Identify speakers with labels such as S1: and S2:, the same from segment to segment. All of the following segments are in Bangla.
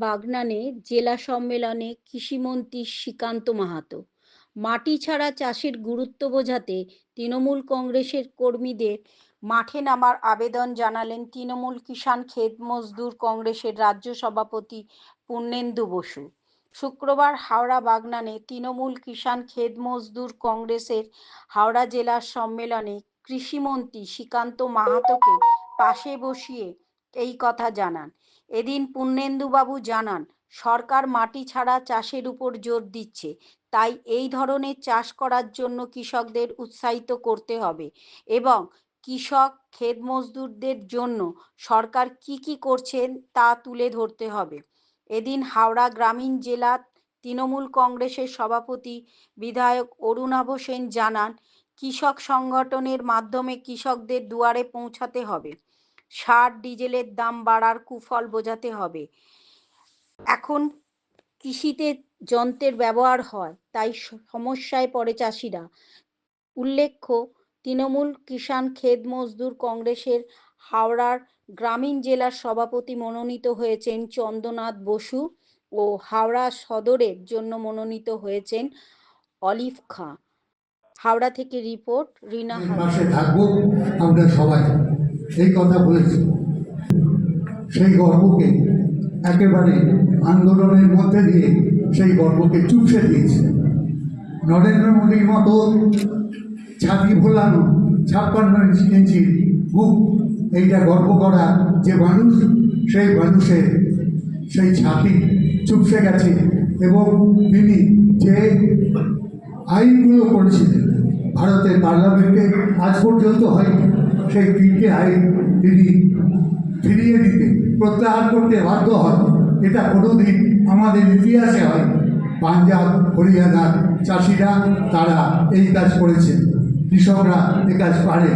S1: বাগনানে জেলা সম্মেলনে কৃষিমন্ত্রী শ্রীকান্ত মাহাতো। মাটি ছাড়া চাষের গুরুত্ব বোঝাতে তৃণমূল কংগ্রেসের কর্মীদের মাঠে নামার আবেদন জানালেন তৃণমূল কিষাণ খেত মজদুর কংগ্রেসের রাজ্য সভাপতি পূর্ণেন্দু বসু। শুক্রবার হাওড়া বাগনানে তৃণমূল কিষাণ খেত মজদুর কংগ্রেসের হাওড়া জেলার সম্মেলনে কৃষিমন্ত্রী শ্রীকান্ত মাহাতোকে পাশে বসিয়ে এই কথা জানান। এদিন পূর্ণেন্দুবাবু জানান, সরকার মাটি ছাড়া চাষের উপর জোর দিচ্ছে, তাই এই ধরনের চাষ করার জন্য কৃষকদের উৎসাহিত করতে হবে এবং কৃষক, ক্ষেত মজদুরদের জন্য সরকার কি কি করছেন তা তুলে ধরতে হবে। এদিন হাওড়া গ্রামীণ জেলা তৃণমূল কংগ্রেসের সভাপতি বিধায়ক অরুণাভ সেন জানান, কৃষক সংগঠনের মাধ্যমে কৃষকদের দুয়ারে পৌঁছাতে হবে। সার ডিজেলের দাম বাড়ার কুফল বোঝাতে হবে। এখন কৃষিতে যন্ত্রের ব্যবহার হয় তাই সমস্যায় পড়ে চাষিরা। উল্লেখ্য তৃণমূল কিষাণ খেত মজদুর কংগ্রেসের হাওড়ার গ্রামীণ জেলার সভাপতি মনোনীত হয়েছেন চন্দ্রনাথ বসু ও হাওড়া সদরের জন্য মনোনীত হয়েছেন অলিফ খাঁ। হাওড়া থেকে রিপোর্ট রিনা
S2: আমরা সবাই। এই কথা বলেছি। সেই গর্বকে একেবারে আন্দোলনের মধ্যে দিয়ে সেই গর্বকে চুপসে দিয়েছে। নরেন্দ্র মোদীর মতো ছাতি ভোলানো, ছাপ্পান্ন ইঞ্চি বুক এইটা গর্ব করা যে মানুষ, সেই মানুষের সেই ছাতি চুপসে গেছে এবং তিনি যে আইনগুলো করেছিলেন, ভারতের পার্লামেন্টে আজ পর্যন্ত হয়নি। সেই তিনটে আইন তিনি ফিরিয়ে দিতে, প্রত্যাহার করতে বাধ্য হন, এটা কোনোদিন আমাদের ইতিহাসে হয়। পাঞ্জাব হরিয়ানার চাষিরা তারা এই কাজ করেছেন কৃষকরা এ কাজ পারে।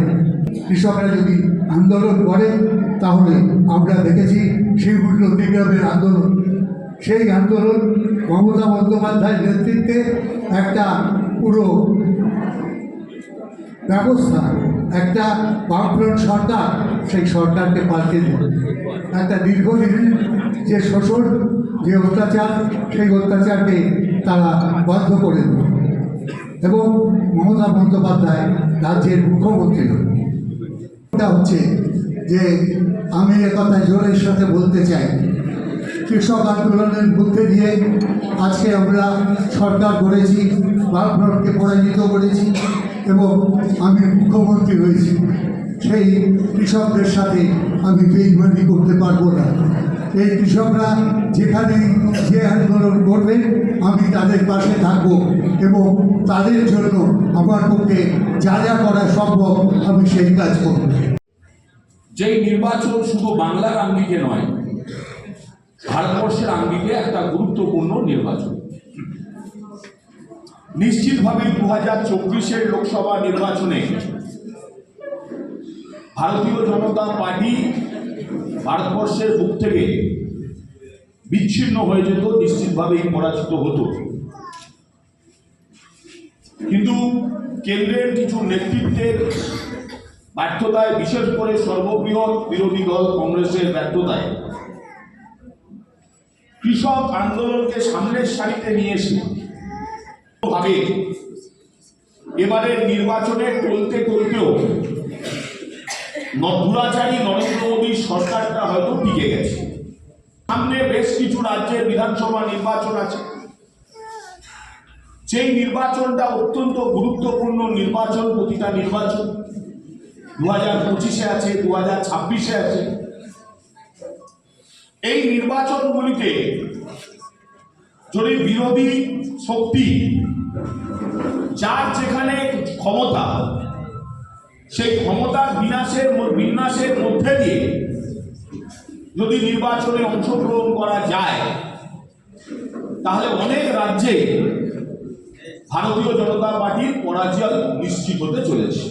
S2: কৃষকরা যদি আন্দোলন করে, তাহলে আমরা দেখেছি শিবুর নন্দীগ্রামের আন্দোলন। সেই আন্দোলন মমতা বন্দ্যোপাধ্যায়ের নেতৃত্বে একটা পুরো ব্যবস্থা। একটা বামফ্রন্ট সরকার, সেই সরকারকে পাল্টে দিল। একটা দীর্ঘদিনের যে শোষণ, যে অত্যাচার, সেই অত্যাচারকে তারা বন্ধ করে দিল। এবং মমতা বন্দ্যোপাধ্যায় রাজ্যের মুখ্যমন্ত্রী হচ্ছে যে আমি একথা জোরের সাথে বলতে চাই, কৃষক আন্দোলনের মধ্যে দিয়ে আজকে আমরা সরকার করেছি বামফ্রন্টকে পরাজিত করেছি। এবং আমি মুখ্যমন্ত্রী হয়েছি, সেই কৃষকদের সাথে আমি বেইমানি করতে পারব না। এই কৃষকরা যেখানে যে আন্দোলন করবে, আমি তাদের পাশে থাকব এবং তাদের জন্য আমার পক্ষে যা যা করা সম্ভব, আমি সেই কাজ করব।
S3: যেই নির্বাচন শুধু বাংলার আঙ্গিকে নয়, ভারতবর্ষের আঙ্গিকে একটা গুরুত্বপূর্ণ নির্বাচন। নিশ্চিতভাবে দু হাজার চব্বিশের লোকসভা নির্বাচনে ভারতীয় জনতা পার্টি ভারতবর্ষের বুক থেকে বিচ্ছিন্ন হয়ে যেত, নিশ্চিতভাবেই পরাজিত হতো। কিন্তু কেন্দ্রের কিছু নেতৃত্বের ব্যর্থতায়, বিশেষ করে সর্ববৃহৎ বিরোধী দল কংগ্রেসের ব্যর্থতায়, কৃষক আন্দোলনকে সামনের সারিতে নিয়ে এসে ভাবে এবারের নির্বাচনে টলতে টলতেও দুরাচারী নরেন্দ্র মোদীর সরকারটা হয়তো টিকে গেছে। সামনে বেশ কিছু রাজ্যের বিধানসভা নির্বাচন আছে। সেই নির্বাচনটা অত্যন্ত গুরুত্বপূর্ণ নির্বাচন, প্রতিটা নির্বাচন দু হাজার পঁচিশে আছে দু হাজার ছাব্বিশে আছে। এই নির্বাচনগুলিতে যদি বিরোধী শক্তি যার যেখানে ক্ষমতা, সেই ক্ষমতার বিনাশের বিন্যাসের মধ্যে দিয়ে যদি নির্বাচনে অংশগ্রহণ করা যায়, তাহলে অনেক রাজ্যে ভারতীয় জনতা পার্টির পরাজয় নিশ্চিত হতে চলেছে।